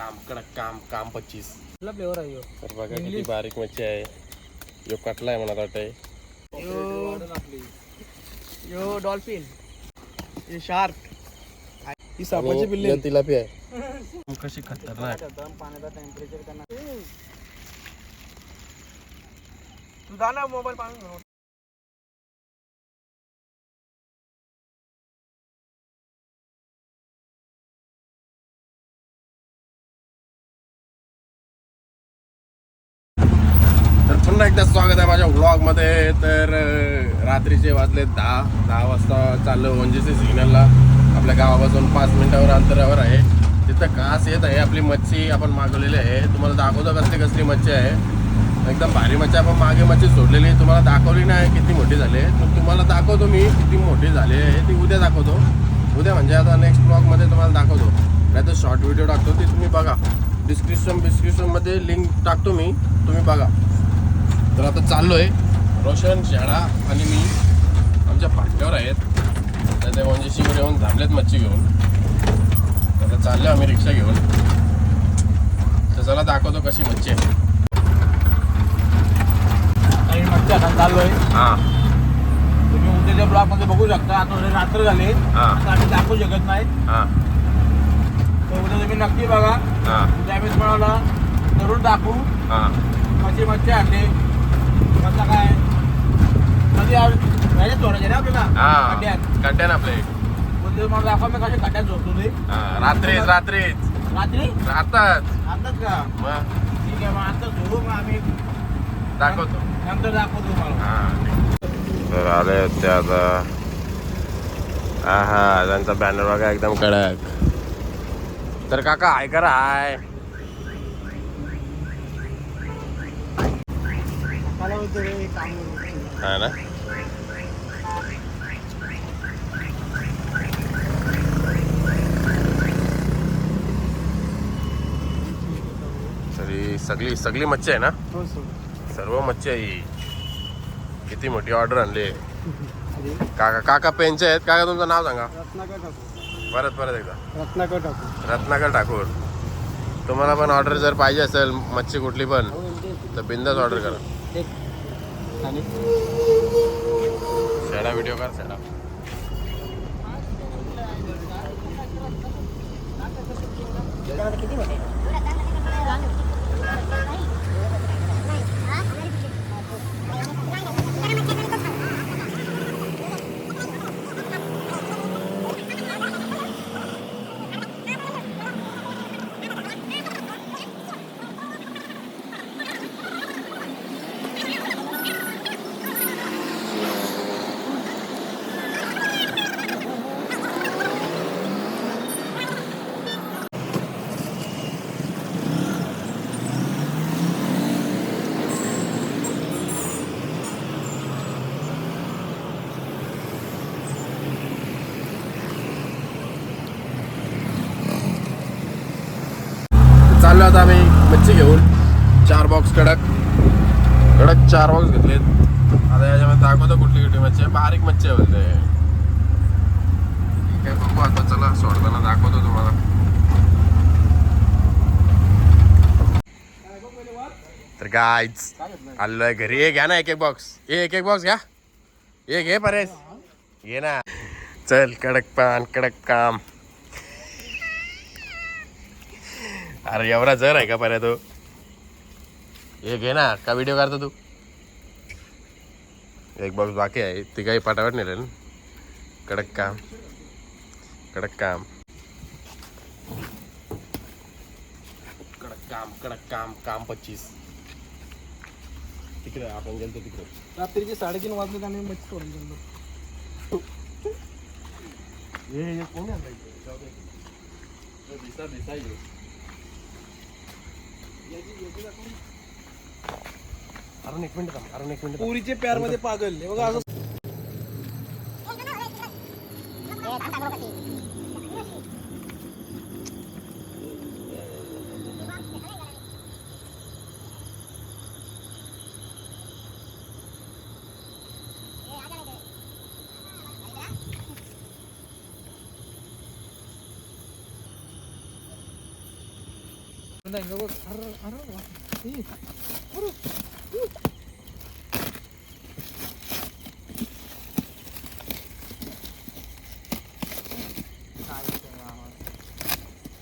काम कडक काम काम पच्चीस. कुठला फ्लेवर आहे ह्यो? तर बघा किती बारीक मच्छी आहे. यो कटला आहे मला वाटतंय. यो. यो डॉल्फिन. हे शार्क. ही सापाची बिल्ली आणि तिलापी आहे. कशी खतरनाक. पाण्याचा टेम्परेचर त्यांना तू जा ना मोबाईल पाहून. एकदा स्वागत आहे माझ्या व्लॉगमध्ये तर रात्रीचे वाजले दहा. दहा वाजता चाललो वंजीचे सिग्नलला आपल्या गावापासून पाच मिनिटावर अंतरावर आहे. तिथं कास येत आहे. आपली मच्छी आपण मागवलेली आहे. तुम्हाला दाखवतो कसली कसली मच्छी आहे. एकदम भारी मच्छी आपण मागे मच्छी सोडलेली तुम्हाला दाखवली नाही किती मोठी झाली आहे. तर तुम्हाला दाखवतो मी किती मोठी झाली आहे. ती उद्या दाखवतो. उद्या म्हणजे आता नेक्स्ट ब्लॉगमध्ये तुम्हाला दाखवतो. नाही तर शॉर्ट व्हिडिओ टाकतो. ती तुम्ही बघा. डिस्क्रिप्शन डिस्क्रिप्शनमध्ये लिंक टाकतो मी. तुम्ही बघा. तर आता चाललोय. रोशन शाळा आणि मी आमच्या फाट्यावर आहेत. तर ते वंजशीवर येऊन थांबलेत मच्छी घेऊन. आता चाललो आम्ही रिक्षा घेऊन. तर चला दाखवतो कशी मच्छी आहे. मच्छी आता चाललोय. हां. तुम्ही उद्याच्या ब्लॉगमध्ये बघू शकता. आता रात्र झाली. हा. आता आम्ही दाखवू शकत नाही. हां. तर उद्या तुम्ही नक्की बघा. हां. उद्या आम्ही तुम्हाला जरूर दाखवू. हां. कशी मच्छी आणली. कसं काय? कधी सोडायचे ना आपल्याला. हां खड्ड्यात. कट्ट्यान आपले. उद्या तुम्हाला दाखवा मी कशी खड्ड्यात झोपतो ते रात्रीच रात्रीच. रात्री? राहतात आताच का? मग? ठीक आहे मग आता झोपू मग आम्ही दाखवतो. नंतर दाखवतो तुम्हाला. तर आले ते आता. हा त्यांचा बॅनर बघा एकदम कडक. तर काका हाय करा हाय. काम हा ना? तरी सगळी सगळी मच्छी आहे ना? हो सर सर्व मच्छी आहे ही. किती मोठी ऑर्डर आणली. काका काका पेनचे आहेत. काका तुमचं नाव सांगा. रत्नाकर टाकू परत परत एकदा. रत्नाकर टाकू रत्नाकर ठाकूर. तुम्हाला पण ऑर्डर जर पाहिजे असेल मच्छी कुठली पण तर बिंदास ऑर्डर करा. एक आणि शेडा व्हिडिओ कर शेडा चाललो आता आम्ही मच्छी घेऊन चार बॉक्स कडक कडक चार बॉक्स घेतलेत. आता याच्यामध्ये दाखवतो कुठली कुठली मच्छी आहे. बारीक मच्छी आहे बोलते ठीक आहे बघू आता चला सोडताना दाखवतो तुम्हाला. तर गायच आलोय घरी. ये घ्या ना एक एक बॉक्स हे एक एक बॉक्स घ्या. ये घे परेश. घे ना. चल कडक पान कडक काम. अरे एवढा जर आहे का पर्या तो? हे घे ना का व्हिडिओ काढतो तू? एक बॉक्स बाकी आहे ती काही पटापट नेलं ना कडक काम. कडक काम. कडक काम कडक काम काम पच्चीस. तिकडे आपण गेलो तिकडे. रात्रीचे साडेतीन वाजले आणि मच्छी सोडून गेलो. हे हे कोणी दिसा दिसा हे. अरुण एक मिनिट थांब अरुण एक मिनिट. पुरीचे प्यारमध्ये पागल हे बघा असं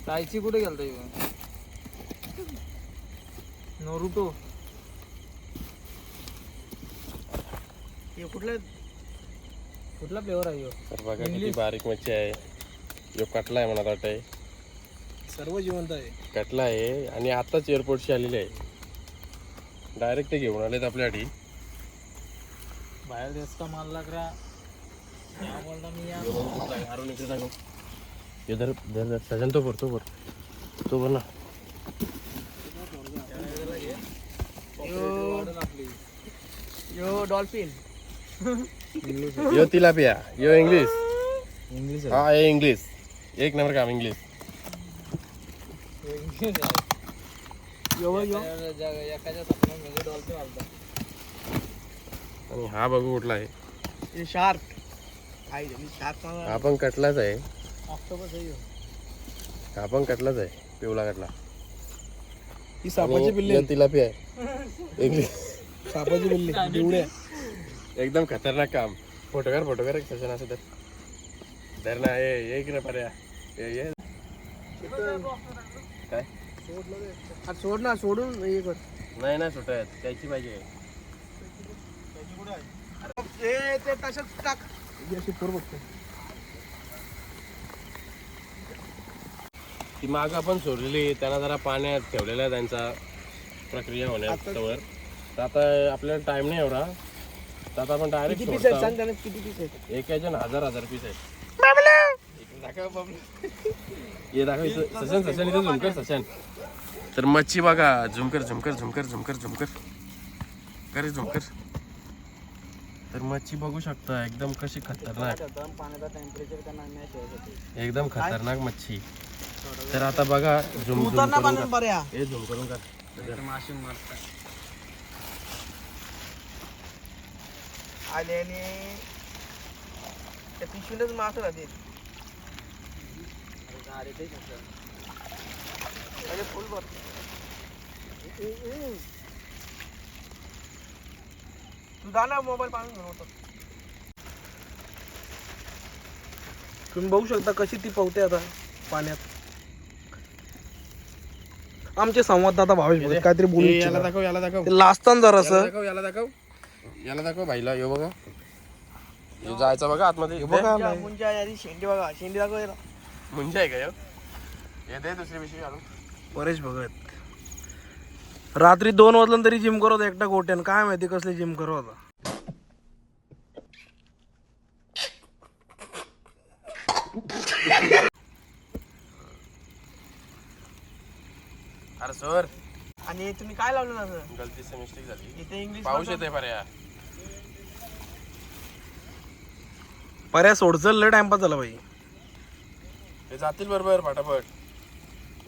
ताईची कुठे गेलता ह्यो? नोरुटो कुठले कुठला फ्लेवर आहे ह्यो? तर बघा किती बारीक मच्छी आहे यो कटला आहे मला वाटतंय सर्व जिवंत आहे कटला आहे आणि आताच एअरपोर्टशी आलेली आहे. डायरेक्ट ते घेऊन आलेत आपल्यासाठी. बाहेर देश का माल लाग रहा. क्या बोल रहा मी यार अरुण इकडे टाकू धर धर धर. सजन तो भर तो भर. तो भर ना. यो. डॉल्फिन. यो तिलापिया. यो इंग्लिश. इंग्लिश हा हे इंग्लिश. एक नंबर काम इंग्लिश यो यो एकाच्या सपन्यात म्हणजे डॉल्फिन आलता आणि हा बघू कुठला आहे. हे शार्क. आई शार्क हा पण कटलाच आहे. हा पण कटलाच आहे पिवला कटला. ही सापाची बिल्ली यो तिलापिया आहे. इंग्लिश सापाची बिल्ली एवढे एकदम खतरनाक काम. फोटो कर फोटो कर एक सजन असं तर. धर ना ये ये इकडे पर्या ये काय? सोड ना सोडून हे कर. नाही ना सुटत. त्याची पाहिजे. ते तसंच टाक. अशी पोर बघतो. ती माग आपण सोडलेली त्यांना जरा पाण्यात ठेवलेला आहे त्यांचा प्रक्रिया होण्यात तवर तर आता आपल्याला टाइम नाही एवढा. तर आता आपण डायरेक्ट किती पीस आहेत? सांग त्याला किती पीस आहेत? एकाच्या ना हजार हजार पीस आहेत. ये दाखव इथं. सशन सशन इथं झुमकर सशन तर मच्छी बघा झुमकर झुमकर झुमकर झुमकर झुमकर. करे झुमकर. तर मच्छी बघू शकता एकदम कशी खतरनाक. एकदम खतरनाक मच्छी. तर आता बघा झुम झुम हे झुम करून कर मासे मारतात आले आणि त्या पिशवीनच मास राहते अरे फुल भर. तू मोबाईल पाहून घेऊन होतो तुम्ही बघू शकता कशी ती पवते आता पाण्यात. आमचे संवाददाता भावेश भगत काहीतरी बोलू याला इच्छितात. दाखव याला दाखव. ते लाजताना याला जरासं दाखव याला दाखव. याला दाखव भाईला यो बघा. यो जायचं बघा आतमध्ये. बघा मुंजा यारी शेंडी बघा. शेंडी दाखव याला. म्हणजे आहे का यो? ये दे दुसरी पिशवी घालून परेश भगत. रात्री दोन वाजलं तरी जिम करत होता एकटा गोट्यान. काय माहिती कसले जिम करत होता. अरे सर. आणि तुम्ही काय लावलं ना सर गलतीची मिस्टेक झाली. इथे इंग्लिश पाऊस येते पर्या. पर्या सोडचल लय टाइमपास झाला बाई. ते जातील बरोबर फटाफट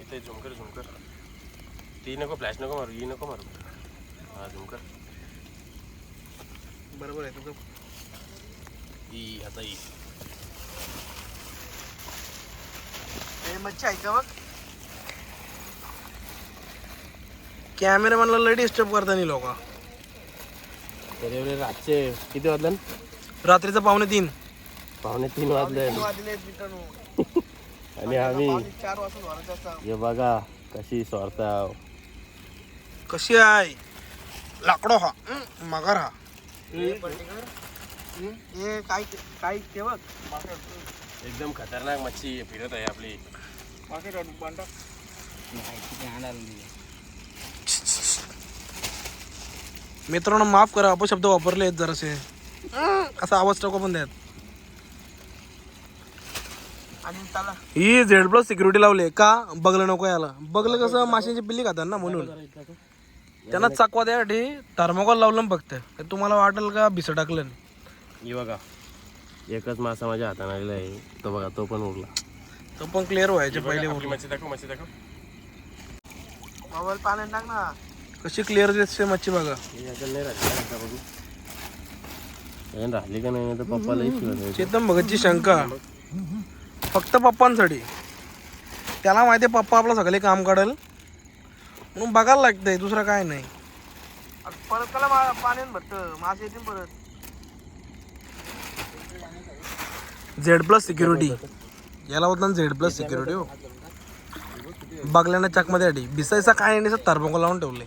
इथे झुमकर झुमकर. ती नको फ्लॅश नको मारू ही नको मारू. हा झुमकर. बरोबर आहे तुझं ही आता ही मच्छी आहे का बघ? कॅमेरामॅनला लय डिस्टर्ब करताना लोक. तरी एवढे रातचे किती वाजले? रात्रीचं पावणे तीन. पावणे तीन वाजले. आणि आम्ही चार हे बघा कशी सोडता कशी आहे? लाकडो हा मगर हा. हे काय एकदम खतरनाक मच्छी फिरत आहे आपली. मित्रांनो माफ करा अपशब्द वापरले आहेत जरासे. हं, असा आवाज टाको पण द्यात ही झेड प्लस सिक्युरिटी लावली का? बगलं नको याला. बगलं कसं? माशांची पिल्ली खातात ना म्हणून. त्यांना चकवा द्यासाठी थर्मोकॉल लावलं ना फक्त तर तुम्हाला वाटेल का भिसं टाकलं ही बघा. एकच मासा माझ्या हाताने आलेला आहे. तो बघा तो पण उरला तो पण क्लिअर व्हायचे पहिले आपली मच्छी दाखव मच्छी दाखव. मोबाईल पाण्यात टाक ना. कशी क्लिअर दिसते मच्छी बघा. ही याच्यात नाही राहिली का बघू. याच्यात राहिली का नाही? तर पप्पाला इच्छू चेतन भगतची शंका. फक्त पप्पांसाठी. त्याला माहिती आहे पप्पा आपलं सगळे काम काढेल. म्हणून बघायला लागतंय दुसरं काय नाही. परत त्याला पाण्यात भरतं. मासे येतील परत. झेड प्लस सिक्युरिटी याला होता ना झेड प्लस सिक्युरिटी हो. बघल्यानं चकमध्ये अडी बिसायचा काय नाही थर्मोको लावून ठेवले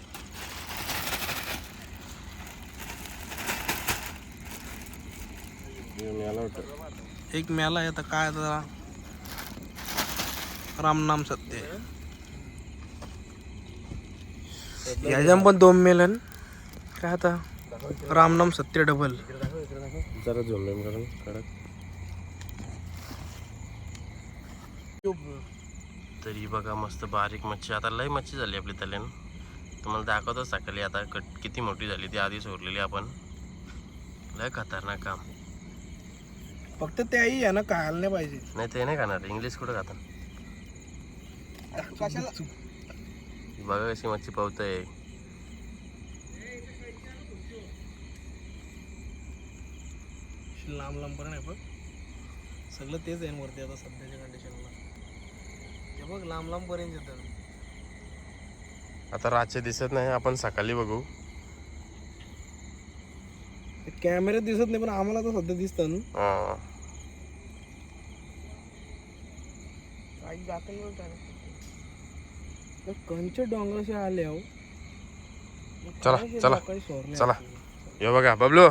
एक मेला आहे आता काय आता रामनाम सत्य आहे. याच्यात पण दोन मेलन. काय आता? रामनाम सत्य डबल जरा कडक तरी बघा मस्त बारीक मच्छी. आता लय मच्छी झाली आपली तल्यान तुम्हाला दाखवतो सकाळी आता कट किती मोठी झाली ती आधी सोडलेली आपण. लय खतरनाक काम. फक्त त्याही आहे ना खायला नाही पाहिजे. नाही ते नाही खाणार. इंग्लिश कुठं खातात? बघा कशी मच्छी पावतंय लांब लांब पण आहे बघ. सगळं तेच आहे वरती आता सध्याच्या कंडिशनला ते बघ लांब लांब पर्यंत येतं आता रातचे दिसत नाही आपण सकाळी बघू. ते कॅमेऱ्यात दिसत नाही पण आम्हाला तर सध्या दिसतं ना. हा. काही जातं कंचे डोंगराचे आले हो. चला, चला, चला. हे बघा बबलू.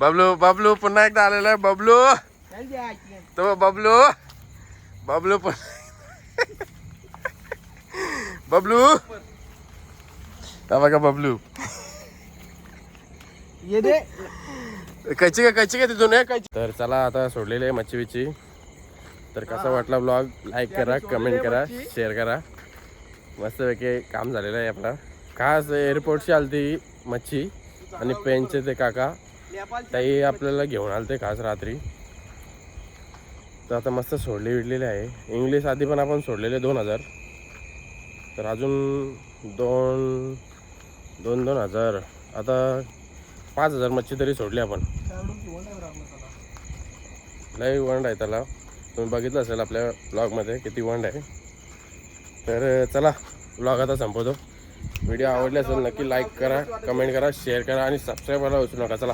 बबलू बबलू पुन्हा एकदा आलेला आहे बबलू? तो बबलू. बबलू पण बबलू. बघा बबलू. ये दे. कैची का कैची का तिथून कैची? तर चला आता सोडलेली आहे मच्छी बिच्छी तर कसा वाटला ब्लॉग लाईक करा कमेंट करा शेअर करा. मस्तपैकी काम झालेलं आहे आपला. खास एअरपोर्टची आलती मच्छी आणि पेनचे ते काका. ताई आपल्याला घेऊन आलते खास रात्री. तर आता मस्त सोडली विडलेली आहे. इंग्लिश आधी पण आपण सोडलेले दोन हजार. तर अजून दोन दोन दोन हजार. आता पाच हजार मच्छी तरी सोडली आपण. लय वंड आहे त्याला. तुम्ही बघितलं असेल आपल्या ब्लॉगमध्ये किती वंड आहे. तर चला ब्लॉग आता संपवतो. व्हिडिओ आवडले असेल नक्की लाईक करा कमेंट करा शेअर करा आणि सबस्क्राईब करायला विसरू नका. चला.